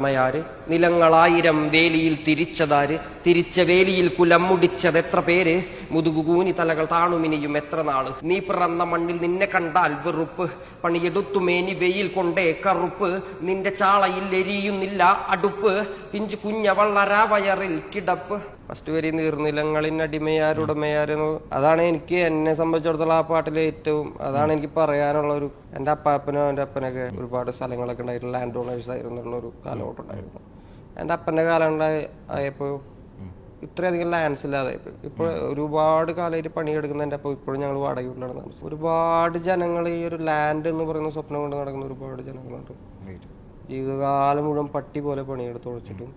മയാര് നിലങ്ങളായിരം വേലിയിൽ തിരിച്ചതാര്? തിരിച്ച വേലിയിൽ കുലം മുടിച്ചത് എത്ര പേര്? മുതുകുകൂനി തലകൾ താണുമിനിയും എത്ര നാൾ? നീ പിറന്ന മണ്ണിൽ നിന്നെ കണ്ടാൽ വെറുപ്പ്. പണിയെടുത്തുമേനി വെയിൽ കൊണ്ടേ കറുപ്പ്. നിന്റെ ചാളയിൽ എരിയുന്നില്ല അടുപ്പ്. പിഞ്ചു കുഞ്ഞ വള്ളര വയറിൽ കിടപ്പ്. ഫസ്റ്റ് വരി നീർനിലങ്ങളിനടിമയാരുടമയാരെന്ന് അതാണ് എനിക്ക് എന്നെ സംബന്ധിച്ചിടത്തോളം ആ പാട്ടിലെ ഏറ്റവും അതാണ് എനിക്ക് പറയാനുള്ള ഒരു എന്റെ അപ്പാപ്പനോ എന്റെ അപ്പനൊക്കെ ഒരുപാട് സ്ഥലങ്ങളൊക്കെ ഉണ്ടായിട്ടുള്ള ലാൻഡ് ഓണേഴ്സ് ആയിരുന്നു ഒരു കാലഘട്ടം ഉണ്ടായിരുന്നു. എന്റെ അപ്പന്റെ കാലം ഉണ്ടായി ആയപ്പോൾ ഇത്രയധികം ലാൻഡ്സ് ഇല്ലാതെ ഇപ്പോൾ ഒരുപാട് കാലമായിട്ട് പണിയെടുക്കുന്ന എന്റെ അപ്പോൾ ഇപ്പോഴും ഞങ്ങൾ വാടക വീട്ടിലാണ് താമസം ഒരുപാട് ജനങ്ങൾ ഈ ഒരു ലാൻഡ് എന്ന് പറയുന്ന സ്വപ്നം കൊണ്ട് നടക്കുന്ന ഒരുപാട് ജനങ്ങളുണ്ട്. ജീവിതകാലം മുഴുവൻ പട്ടി പോലെ പണിയെടുത്ത് ഒളിച്ചിട്ടും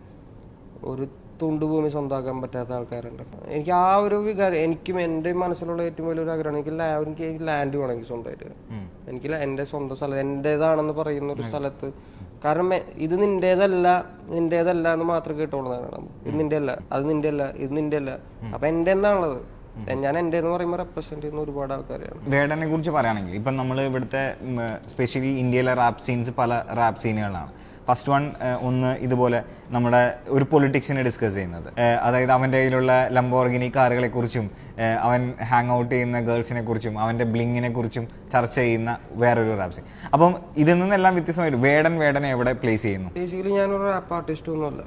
ഒരു തുണ്ട് ഭൂമി സ്വന്തമാക്കാൻ പറ്റാത്ത ആൾക്കാരുണ്ട്. എനിക്ക് ആ ഒരു വികാരം എനിക്കും എന്റെ മനസ്സിലുള്ള ഏറ്റവും വലിയൊരു ആഗ്രഹമാണ്. എനിക്ക് എനിക്ക് ലാൻഡ് വേണം എനിക്ക് സ്വന്തമായിട്ട്. എനിക്ക് എന്റെ സ്വന്തം സ്ഥലം എന്റെതാണെന്ന് പറയുന്ന ഒരു സ്ഥലത്ത്. കാരണം ഇത് നിന്റേതല്ല നിന്റേതല്ല എന്ന് മാത്രം കേട്ടോളുന്നതാണ് ഇത് നിന്റെ അല്ല അത് നിന്റെ അല്ല ഇത് നിന്റെ അല്ല അപ്പൊ എന്റെ എന്നാണുള്ളത് ഞാൻ എന്റെ എന്ന് പറയുമ്പോൾ റെപ്രസെന്റ് ചെയ്യുന്ന ഒരുപാട് ആൾക്കാരാണ് വേടനെ കുറിച്ച് പറയുകയാണെങ്കിൽ ഇപ്പം നമ്മൾ ഇവിടുത്തെ സ്പെഷ്യലി ഇന്ത്യയിലെ റാപ്പ് സീൻസ് പല റാപ്പ് സീനുകളാണ് ഫസ്റ്റ് വൺ ഒന്ന് ഇതുപോലെ നമ്മുടെ ഒരു പൊളിറ്റിക്സിനെ ഡിസ്കസ് ചെയ്യുന്നത്. അതായത് അവന്റെ കയ്യിലുള്ള ലംബോർഗിനി കാറുകളെ കുറിച്ചും അവൻ ഹാങ് ഔട്ട് ചെയ്യുന്ന ഗേൾസിനെ കുറിച്ചും അവന്റെ ബ്ലിങ്ങിനെ കുറിച്ചും ചർച്ച ചെയ്യുന്ന വേറൊരു റാപ്സ് അപ്പം ഇതിൽ നിന്നെല്ലാം വ്യത്യസ്തമായിട്ട് വേടൻ വേടനെ എവിടെ പ്ലേസ് ചെയ്യുന്നു? ബേസിക്കലി ഞാനൊരു റാപ്പ് ആർട്ടിസ്റ്റ് ഒന്നുമല്ല.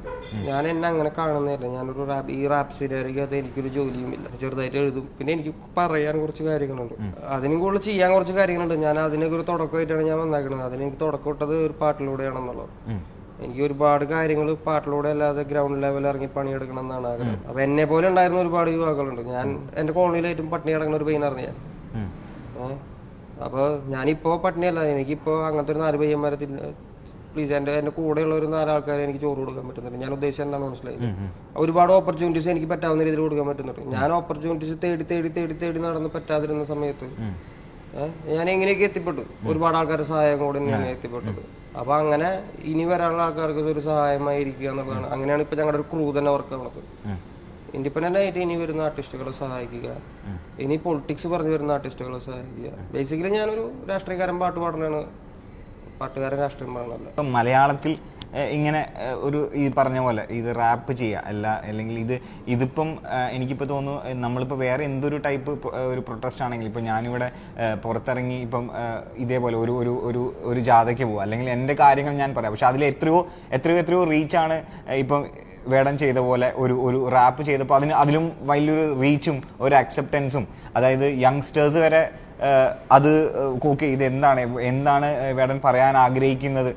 ഞാൻ എന്നെ അങ്ങനെ കാണുന്നില്ല ഞാനൊരു റാപ്പ് ഈ റാപ്പ് അത് എനിക്കൊരു ജോലിയും ഇല്ല. ചെറുതായിട്ട് എഴുതും. പിന്നെ എനിക്ക് പറയാൻ കുറച്ച് കാര്യങ്ങളുണ്ട്. അതിനും കൂടുതൽ ചെയ്യാൻ കുറച്ച് കാര്യങ്ങളുണ്ട്. ഞാൻ അതിനൊക്കെ ഒരു തുടക്കമായിട്ടാണ് ഞാൻ വന്നേക്കുന്നത് അതിന് എനിക്ക് തുടക്കം ഇട്ടത് ഒരു പാട്ടിലൂടെയാണെന്നുള്ളത്. എനിക്ക് ഒരുപാട് കാര്യങ്ങൾ പാട്ടിലൂടെ അല്ലാതെ ഗ്രൗണ്ട് ലെവലിൽ ഇറങ്ങി പണിയെടുക്കണം എന്നാണ് ആഗ്രഹം. അപ്പൊ എന്നെ പോലെ ഉണ്ടായിരുന്ന ഒരുപാട് യുവാക്കളുണ്ട്. ഞാൻ എന്റെ കോളനിയിൽ ഏറ്റവും പട്ടിണി കിടക്കുന്ന ഒരു പയ്യനായിരുന്നു ഞാൻ. ഏഹ് അപ്പൊ ഞാനിപ്പോ പട്ടിണിയല്ല. എനിക്കിപ്പോ അങ്ങനത്തെ ഒരു നാല് പയ്യന്മാരെ പ്ലീസ് എന്റെ എന്റെ കൂടെയുള്ള ഒരു നാലാൾക്കാരെ എനിക്ക് ചോറ് കൊടുക്കാൻ പറ്റുന്നുണ്ട്. ഞാൻ ഉദ്ദേശിച്ചത് എന്താണ് മനസ്സിലായി ഒരുപാട് ഓപ്പർച്യൂണിറ്റീസ് എനിക്ക് പറ്റാവുന്ന രീതിയിൽ കൊടുക്കാൻ പറ്റുന്നുണ്ട്. ഞാൻ ഓപ്പർച്യൂണിറ്റീസ് തേടി തേടി തേടി തേടി നടന്ന് പറ്റാതിരുന്ന സമയത്ത് ഞാൻ എങ്ങനെയൊക്കെ എത്തിപ്പെട്ടു. ഒരുപാട് ആൾക്കാരുടെ സഹായം കൂടെ തന്നെയാണ് എത്തിപ്പെട്ടത് അപ്പൊ അങ്ങനെ ഇനി വരാനുള്ള ആൾക്കാർക്ക് ഒരു സഹായമായിരിക്കുക എന്നുള്ളതാണ് അങ്ങനെയാണ് ഇപ്പൊ ഞങ്ങളുടെ ഒരു ക്രൂ തന്നെ വർക്ക് ആവുന്നത് ഇൻഡിപെൻഡന്റ് ആയിട്ട് ഇനി വരുന്ന ആർട്ടിസ്റ്റുകളെ സഹായിക്കുക. ഇനി പൊളിറ്റിക്സ് പറഞ്ഞു വരുന്ന ആർട്ടിസ്റ്റുകളെ സഹായിക്കുക. ബേസിക്കലി ഞാനൊരു രാഷ്ട്രീയക്കാരൻ പാട്ട് പാടലാണ്. പാട്ടുകാരൻ രാഷ്ട്രീയം പാടണല്ല മലയാളത്തിൽ ഇങ്ങനെ ഒരു ഈ പറഞ്ഞ പോലെ ഇത് റാപ്പ് ചെയ്യുക അല്ല അല്ലെങ്കിൽ ഇത് ഇതിപ്പം എനിക്കിപ്പോൾ തോന്നുന്നു നമ്മളിപ്പോൾ വേറെ എന്തൊരു ടൈപ്പ് ഒരു പ്രൊട്ടസ്റ്റ് ആണെങ്കിൽ ഇപ്പോൾ ഞാനിവിടെ പുറത്തിറങ്ങി ഇപ്പം ഇതേപോലെ ഒരു ഒരു ഒരു ഒരു ജാഥയ്ക്ക് പോകുക അല്ലെങ്കിൽ എന്റെ കാര്യങ്ങൾ ഞാൻ പറയാം. പക്ഷെ അതിൽ എത്രയോ എത്രയോ എത്രയോ റീച്ചാണ് ഇപ്പം വേടം ചെയ്ത പോലെ ഒരു ഒരു റാപ്പ് ചെയ്തപ്പോൾ അതിന് അതിലും വലിയൊരു റീച്ചും ഒരു അക്സെപ്റ്റൻസും അതായത് യങ്സ്റ്റേഴ്സ് വരെ അത് ഓക്കെ ഇത് എന്താണ് എന്താണ് വേടൻ പറയാൻ ആഗ്രഹിക്കുന്നത്